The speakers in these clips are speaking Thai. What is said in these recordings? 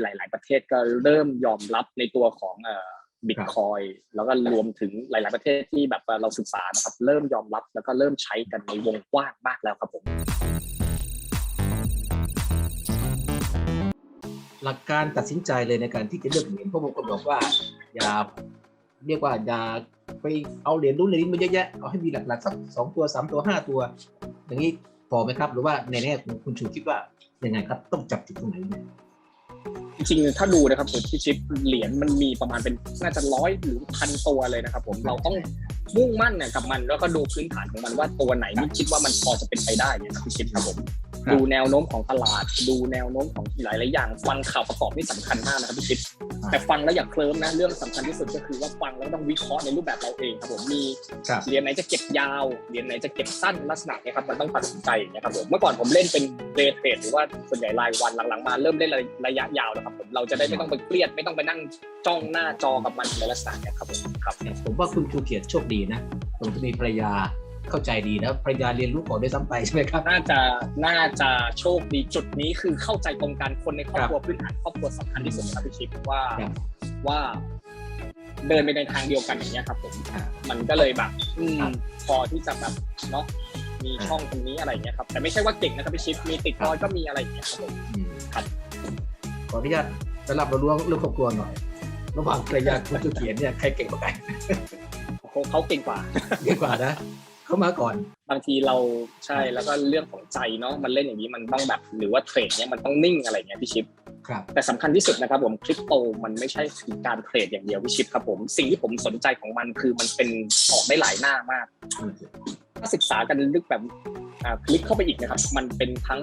หลาย ๆ ประเทศก็เริ่มยอมรับในตัวของเอ่อบิตคอยแล้วก็รวมถึงหลาย ๆ ประเทศที่แบบว่าเราศึกษานะครับเริ่มยอมรับแล้วก็เริ่มใช้กันในวงกว้างมากแล้วครับผมหลักการตัดสินใจเลยในการที่จะเลือกเหรียญเพราะบางคนบอกว่า อย่าเรียกว่าอย่าไปเอาเหรียญรุ่นเหรียญนี้มาเยอะแยะเอาให้มีหลักๆสักสองตัวสามตัวห้าตัว อย่างนี้พอไหมครับ หรือว่าในแง่ของคุณชูคิดว่ายังไงครับต้องจับจุดตรงไหนเนี่ย จริงๆถ้าดูนะครับผมที่ชิปเหรียญมันมีประมาณเป็นน่าจะร้อยหรือพันตัวเลยนะครับผมเราต้องมุ่งมั่นเนี่ยกับมันแล้วก็ดูพื้นฐานของมันว่าตัวไหนที่คิดว่ามันพอจะเป็นไปได้เนี่ยครับพี่ชิปครับผม ดูแนวโน้มของตลาด ดูแนวโน้มของหลายๆอย่าง ฟังข่าวประกอบนี่สำคัญมากนะครับพี่ชิปแต่ฟังแล้วอย่าเคลิ้มนะเรื่องสำคัญที่สุดก็คือว่าฟังแล้วต้องวิเคราะห์ในรูปแบบเราเองครับผมมีครับเหรียญไหนจะเก็บยาวเหรียญไหนจะเก็บสั้นลักษณะเนี้ยครับมันต้องตัดสินใจอย่างเงี้ยครับผมเมื่อก่อนผมเล่นเป็นเดย์เทรดหรือว่าส่วนใหญ่รายวันหลังๆมาเริ่มเล่นระยะยาวแล้วครับผมเราจะได้ไม่ต้องไปเครียดไม่ต้องไปนั่งจ้องหน้าจอกับมันในลักษณะเนี้ยครับผมครับผมว่าคุณชูเกียรติโชคดีนะตรงที่มีภรรยา เข้าใจดีนะภรรยาเรียนรู้ก่อนด้วยซ้ำไปใช่ไหมครับ น่าจะน่าจะโชคดีจุดนี้คือเข้าใจตรงกันคนในครอบครัวพื้นฐานครอบครัวสำคัญที่สุดนะครับพี่ชิปว่าครับว่าเดินไปในทางเดียวกันอย่างเงี้ยครับผมอ่ามันก็เลยแบบอืมครับพอที่จะแบบเนาะมีช่องตรงนี้อะไรอย่างเงี้ยครับแต่ไม่ใช่ว่าเก่งนะครับพี่ชิปมีติดรอยก็มีอะไรอย่างเงี้ยครับผมอืมครับขออนุญาตสลับเราล้วงเรื่องครอบครัวหน่อยระหว่างภรรยาคุณชูเกียรติเนี่ยใครเก่งกว่ากันเขาเขาเก่งกว่าเก่งกว่านะ เขามาก่อน บางทีเราใช่แล้วก็เรื่องของใจเนาะมันเล่นอย่างนี้มันต้องแบบหรือว่าเทรดเนี่ยมันต้องนิ่งอะไรเงี้ยพี่ชิปครับแต่สำคัญที่สุดนะครับผมคริปโตมันไม่ใช่คือการเทรดอย่างเดียวพี่ชิปครับผมสิ่งที่ผมสนใจของมันคือมันเป็นออกได้หลายหน้ามากถ้าศึกษากันลึกแบบอ่าคลิกเข้าไปอีกนะครับ มันเป็นทั้ง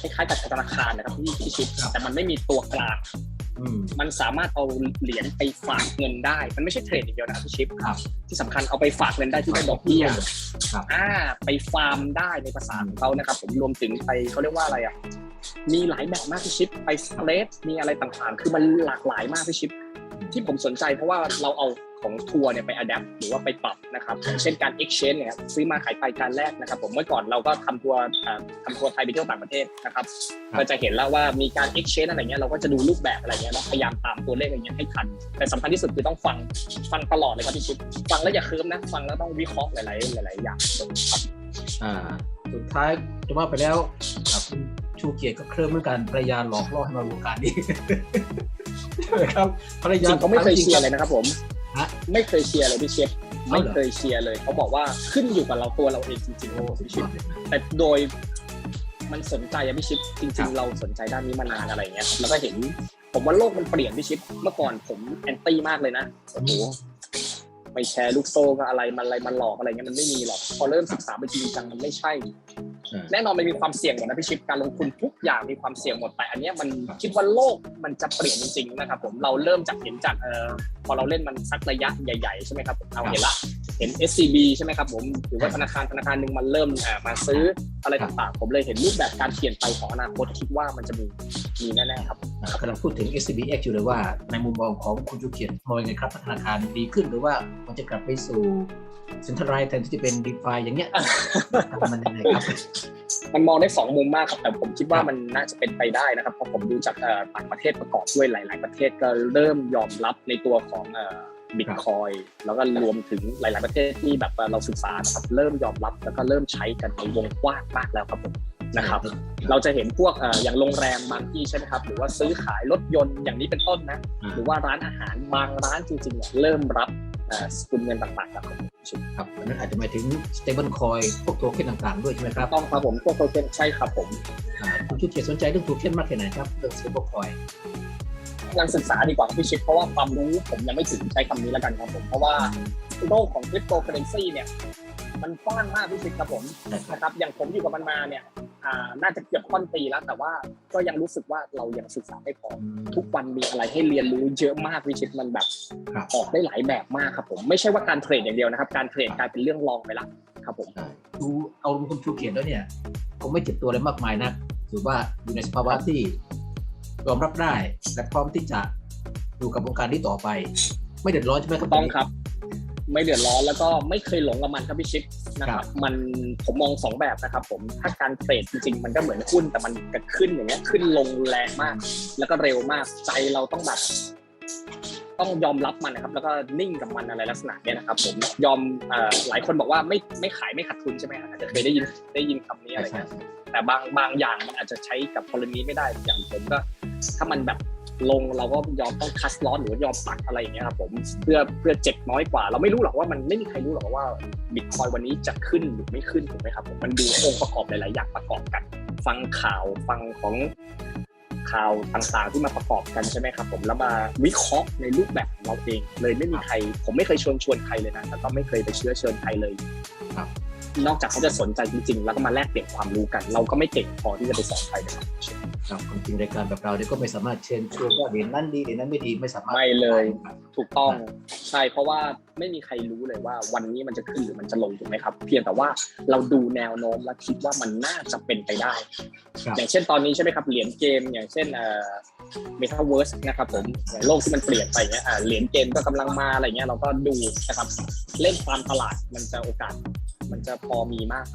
คล้ายๆกับธนาคารนะครับพี่พี่ชิปครับแต่มันไม่มีตัวกลางอื มมันสามารถเอาเหรียญไปฝากเงินได้ มันไม่ใช่เทรดอย่างเดียวนะครับพี่ชิปครับ ที่สำคัญเอาไปฝากเงินได้ที่ได้ดอกเบี้ยครับอ่าไปฟาร์มได้ในภาษาของเขานะครับ ผมรวมถึงไปเขาเรียกว่าอะไรอะมีหลายแบบมากพี่ชิปไปสเลสมีอะไรต่างๆ คือมันหลากหลายมากพี่ชิป ที่ผมสนใจเพราะว่าเราเอาของทัวร์เนี่ยไปอัดแอปหรือว่าไปปรับนะครับอย่างเช่นการ exchange เนี่ยครับซื้อมาขายไปการแรกนะครับ ผมเมื่อก่อนเราก็ทำทัวร์อ่าทำทัวร์ไทยไปเที่ยวต่างประเทศนะครับครับก็จะเห็นแล้วว่ามีการ exchange อะไรเงี้ยเราก็จะดูรูปแบบอะไรเงี้ยเนาะพยายามตามตัวเลขอะไรเงี้ยให้ทัน แต่สำคัญที่สุดคือต้องฟังฟังตลอดเลยครับพี่ชิปฟังแล้วอย่าเคิร์มนะฟังแล้วต้องวิเคราะห์หลายๆหลายๆอย่างครับอ่าสุดท้ายจะว่าไปแล้วอ่าคุณชูเกียรติก็เคลิ้มเหมือนกันภรรยาหลอกล่อให้มาวงการนี้ใช่ไหม ครับภรรจยาริงเขาไม่เคยเชียร์เลยนะครับ ผมฮะ ไม่เคยเชียร์เลยพี่เชฟเอาไม่เหรอ เคยเชียร์เลยเขาบอกว่าขึ้นอยู่กับเราตัวเราเองจริงๆโอ้ครับสุพี่ดเชยอฟดเลยนะแต่โดยมันสนใจอะพี่ชิปจครัริง บ ๆ เราสนใจด้านนี้มานานอะไรอย่างเงี้ยครับแล้วก็เห็น ผมว่าโลกมันเปลี่ยนพี่ชิปเมื่อก่อนผมแอนตี้มากเลยนะโอ้โหไม่แชร์ลูกโซ่ก็อะไรมันอะไรมันหลอกอะไรเงี้ยมันไม่มีหรอกพอเริ่มศึกษาไปจริงจังมันไม่ใช่อ่า แน่นอนมันมีความเสี่ยงหมดนะพี่ชิปการลงทุนทุกอย่างมีความเสี่ยงหมดแต่อันนี้มันคิดว่าโลกมันจะเปลี่ยนจริงๆนะครับผมเราเริ่มจากเห็นจากเออพอเราเล่นมันสักระยะใหญ่ ๆ ใช่ไหมครับผมเอาเห็นละเห็น SCB ใช่ไหมครับผมหรือว่าธนาคารธนาคารหนึ่งมันเริ่มเอ่อมาซื้ออะไรต่างๆ ผมเลยเห็นรูปแบบการเปลี่ยนไปของอนาคตคิดว่ามันจะมีมีแน่ๆครับอ่ากำลังพูดถึง SCBX อยู่เลยว่า ในมุมมองของคุณชูเกียรติมองยังไงครับธนาคารดีขึ้นหรือว่ามันจะกลับไปสู่เซ็นทรัลไลท์แทนที่จะเป็นดีฟาอย่างเงี้ยมันยังไงครับมันมองได้สองมุมมากครับแต่ผมคิดว่าครับมันน่าจะเป็นไปได้นะครับเพราะผมดูจากเอ่อต่างประเทศประกอบด้วยหลาย ๆ ประเทศก็เริ่มยอมรับในตัวของ บิตคอยแล้วก็รวมถึงหลาย ๆ ประเทศที่แบบว่าเราศึกษานะครับเริ่มยอมรับแล้วก็เริ่มใช้กันในวงกว้างมากแล้วครับผมนะครับ เราจะเห็นพวกเอ่ออย่างโรงแรมบางที่ใช่ไหมครับ หรือว่าซื้อขายรถยนต์อย่างนี้เป็นต้นนะอ่าหรือว่าร้านอาหารบางร้านจริง ๆเนี่ยเริ่มรับเอ่อสกุลเงินต่างๆครับผมครับอันนั้นอาจจะหมายถึง stable coin พวกโทเค็นต่างๆ ด้วยใช่ไหมครับต้องครับผมพวกโทเค็นใช่ครับผมอ่าคุณชูเกียรติสนใจเรื่องโทเค็นมากแค่ไหนครับเรื่อง stable coin กำลังศึกษาดีกว่าพี่ชิปเพราะว่าความรู้ผมยังไม่ถึงใช้คำนี้แล้วกันครับผมเพราะว่าโลกของคริปโตเคอเรนซีเนี่ยมันกว้างมากพี่ชิปครับผมนะครับอย่างผมอยู่กับมันมาเนี่ยอ่าน่าจะเกือบค่อนปีแล้ว แต่ว่าก็ยังรู้สึกว่าเรายังศึกษาไม่พอทุกวันมีอะไรให้เรียนรู้เยอะมากวิชิตมันแบบครับออกได้หลายแบบมากครับผมไม่ใช่ว่าการเทรดอย่างเดียวนะครับ การเทรดกลายเป็นเรื่องรองไปละครับผมดูเอาคุณชูเกียรติแล้วเนี่ยคงไม่เจ็บตัวอะไรมากมายนะถือว่าอยู่ในสภาวะที่ ยอมรับได้และพร้อมที่จะอยู่กับวงการนี้ต่อไป ไม่เดือดร้อนใช่ไหมครับต้องครับ ไม่เดือดร้อนแล้วก็ไม่เคยหลงกับมันครับพี่ชิปนะครับ มันผมมองสองแบบนะครับผมถ้าการเทรดจริงๆ มันก็เหมือนหุ้นแต่มันจะขึ้นอย่างเงี้ยขึ้นลงแรงมาก แล้วก็เร็วมากใจเราต้องแบบต้องยอมรับมันนะครับแล้วก็นิ่งกับมันอะไรลักษณะเนี้ยนะครับ ผมยอมเอ่อหลายคนบอกว่าไม่ไม่ขายไม่ขาดทุนใช่ไหมอาจจะเคยได้ยินได้ยินคำนี้อะไรใช่เงี้ยแต่บางบางอย่างมันอาจจะใช้กับกรณีไม่ได้อย่างผมก็ ถ้ามันแบบลงเราก็ยอมต้องคัสลอสหรือว่ายอมตัดอะไรอย่างเงี้ยครับผมเพื่อเพื่อเจ็บน้อยกว่า เราไม่รู้หรอกว่ามันไม่มีใครรู้หรอกว่าบิตคอยวันนี้จะขึ้นหรือไม่ขึ้นถูกไหมครับผมมันดูองค์ประกอบหลาย ๆ อย่างประกอบกัน ฟังข่าวฟังของข่าวต่างๆที่มาประกอบกันใช่ไหมครับ ผมแล้วมาวิเคราะห์ในรูปแบบของเราเอง เลยไม่มีใคร ผมไม่เคยชวนชวนใครเลยนะแล้วก็ไม่เคยไปเชื้อเชิญใครเลยครับนอกจากเขาจะสนใจจริงๆ แล้วก็มาแลกเปลี่ยนความรู้กัน เราก็ไม่เก่งพอที่จะไปสอนใครนะครับ ครับความจริงรายการแบบเราเนี่ยก็ไม่สามารถเชิญชวนว่าเหรียญนั้นดีเหรียญนั้นไม่ดีไม่สามารถไม่เลยถูกต้องใช่เพราะว่าไม่มีใครรู้เลยว่าวันนี้มันจะขึ้นหรือมันจะลงถูกไหมครับ เพียงแต่ว่าเราดูแนวโน้มและคิดว่ามันน่าจะเป็นไปได้ครับอย่างเช่นตอนนี้ใช่ไหมครับเหรียญเกม อย่างเช่นเอ่อเมตาเวิร์สนะครับผมอย่างโลกที่มันเปลี่ยนไปเงี้ยอ่าเหรียญเกมก็กำลังมาอะไรเงี้ยเราก็ดูนะครับเล่นตามตลาดมันจะโอกาส มันจะพอมีมาก